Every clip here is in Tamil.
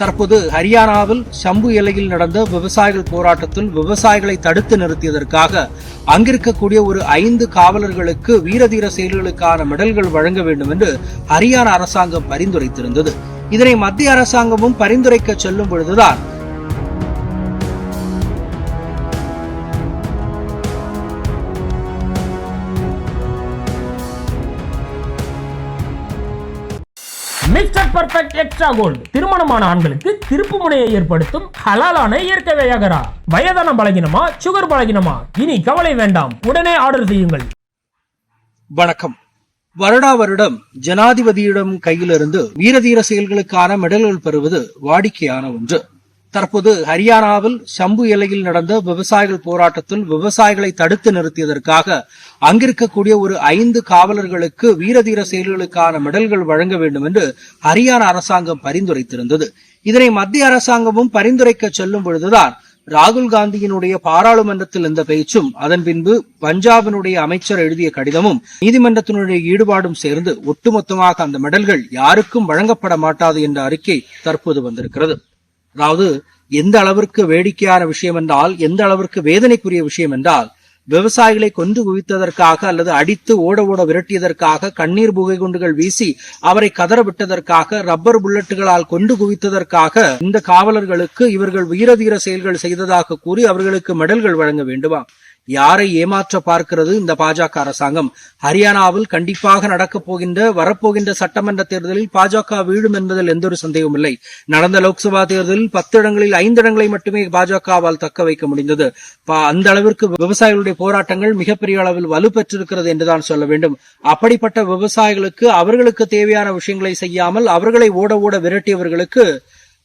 தற்போது ஹரியானாவில் சம்பு எல்லையில் நடந்த விவசாயிகள் போராட்டத்தில் விவசாயிகளை தடுத்து நிறுத்தியதற்காக அங்கிருக்கக்கூடிய ஒரு ஐந்து காவலர்களுக்கு வீரதீர செயல்களுக்கான மெடல்கள் வழங்க வேண்டும் என்று ஹரியானா அரசாங்கம் பரிந்துரைத்திருந்தது. இதனை மத்திய அரசாங்கமும் பரிந்துரைக்க செல்லும் பொழுதுதான் மிஸ்டர் பர்ஃபெக்ட் எக்ஸ்ட்ரா கோல்டு திருமணமான ஆண்களுக்கு திருப்பு முனையை ஏற்படுத்தும் ஹலாலான இயற்கை வியாகரா. வயதான பலகினமா சுகர் பலகினமா? இனி கவலை வேண்டாம். உடனே ஆர்டர் செய்யுங்கள். வணக்கம். வருடா வருடம் ஜனாதிபதியிடம் கையிலிருந்து வீரதீர செயல்களுக்கான மெடல்கள் பெறுவது வாடிக்கையான ஒன்று. தற்போது ஹரியானாவில் சம்பு எல்லையில் நடந்த விவசாயிகள் போராட்டத்தில் விவசாயிகளை தடுத்து நிறுத்தியதற்காக அங்கிருக்கக்கூடிய ஒரு ஐந்து காவலர்களுக்கு வீரதீர செயல்களுக்கான மெடல்கள் வழங்க வேண்டும் என்று ஹரியானா அரசாங்கம் பரிந்துரைத்திருந்தது. இதனை மத்திய அரசாங்கமும் பரிந்துரைக்க செல்லும் பொழுதுதான் ராகுல் காந்தியினுடைய பாராளுமன்றத்தில் இந்த பேச்சும் அதன் பின்பு பஞ்சாபினுடைய அமைச்சர் எழுதிய கடிதமும் நீதிமன்றத்தினுடைய ஈடுபாடும் சேர்ந்து ஒட்டுமொத்தமாக அந்த மெடல்கள் யாருக்கும் வழங்கப்பட மாட்டாது என்ற அறிக்கை தற்போது வந்திருக்கிறது. அதாவது எந்த அளவிற்கு வேடிக்கையான விஷயம் என்றால் எந்த அளவிற்கு வேதனைக்குரிய விஷயம் என்றால் விவசாயிகளை கொன்று குவித்ததற்காக அல்லது அடித்து ஓட ஓட விரட்டியதற்காக கண்ணீர் புகை குண்டுகள் வீசி அவரை கதற விட்டதற்காக ரப்பர் புல்லட்டுகளால் கொண்டு குவித்ததற்காக இந்த காவலர்களுக்கு இவர்கள் வீரதீர செயல்கள் செய்ததாக கூறி அவர்களுக்கு மெடல்கள் வழங்க வேண்டுமா யாரை ஏமாற்ற பார்க்கிறது இந்த பாஜக அரசாங்கம்? ஹரியானாவில் கண்டிப்பாக நடக்கப் போகின்ற வரப்போகின்ற சட்டமன்ற தேர்தலில் பாஜக வீழும் என்பதில் எந்த ஒரு சந்தேகமும் இல்லை. நடந்த லோக்சபா தேர்தலில் பத்து இடங்களில் ஐந்து இடங்களை மட்டுமே பாஜகவால் தக்க வைக்க முடிந்தது. பா- அந்த அளவிற்கு விவசாயிகளுடைய போராட்டங்கள் மிகப்பெரிய அளவில் வலுப்பெற்றிருக்கிறது என்றுதான் சொல்ல வேண்டும். அப்படிப்பட்ட விவசாயிகளுக்கு அவர்களுக்கு தேவையான விஷயங்களை செய்யாமல் அவர்களை ஓட ஓட விரட்டியவர்களுக்கு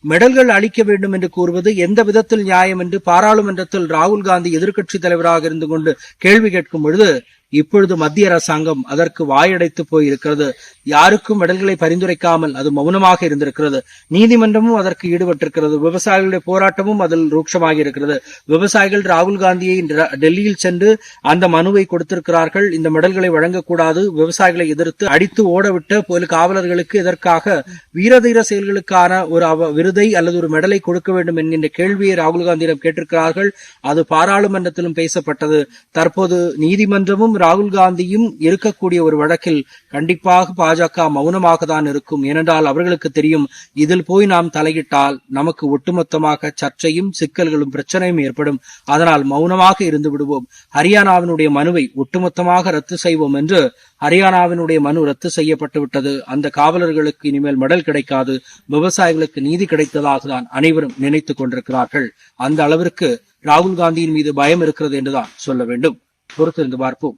மெடல்கள் அளிக்க வேண்டும் என்று கூறுவது எந்த விதத்தில் நியாயம் என்று பாராளுமன்றத்தில் ராகுல் காந்தி எதிர்க்கட்சி தலைவராக இருந்து கொண்டு கேள்வி கேட்கும் பொழுது இப்பொழுது மத்திய அரசாங்கம் அதற்கு வாயடைத்து போயிருக்கிறது. யாருக்கும் மெடல்களை பரிந்துரைக்காமல் அது மௌனமாக இருந்திருக்கிறது. நீதிமன்றமும் அதற்கு ஈடுபட்டிருக்கிறது. விவசாயிகளுடைய போராட்டமும் அதில் ரூட்சமாகி இருக்கிறது விவசாயிகள் ராகுல் காந்தியை டெல்லியில் சென்று அந்த மனுவை கொடுத்திருக்கிறார்கள். இந்த மெடல்களை வழங்கக்கூடாது. விவசாயிகளை எதிர்த்து அடித்து ஓடவிட்ட போல காவலர்களுக்கு இதற்காக வீரதீர செயல்களுக்கான ஒரு அவ- விருதை அல்லது ஒரு மெடலை கொடுக்க வேண்டும் என்கின்ற கேள்வியை ராகுல் காந்தியிடம் கேட்டிருக்கிறார்கள். அது பாராளுமன்றத்திலும் பேசப்பட்டது. தற்போது நீதிமன்றமும் ராகுல் காந்தியும் இருக்கக்கூடிய ஒரு வழக்கில் கண்டிப்பாக பாஜக மௌனமாக தான் இருக்கும். ஏனென்றால் அவர்களுக்கு தெரியும் இதில் போய் நாம் தலையிட்டால் நமக்கு ஒட்டுமொத்தமாக சர்ச்சையும் சிக்கல்களும் பிரச்சனையும் ஏற்படும். அதனால் மௌனமாக இருந்து விடுவோம். ஹரியானாவினுடைய மனுவை ஒட்டுமொத்தமாக ரத்து செய்வோம் என்று ஹரியானாவினுடைய மனு ரத்து செய்யப்பட்டு விட்டது. அந்த காவலர்களுக்கு இனிமேல் மெடல் கிடைக்காது. விவசாயிகளுக்கு நீதி கிடைத்ததாக தான் அனைவரும் நினைத்துக் கொண்டிருக்கிறார்கள். அந்த அளவிற்கு ராகுல் காந்தியின் மீது பயம் இருக்கிறது என்றுதான் சொல்ல வேண்டும். பொறுத்திருந்து பார்ப்போம்.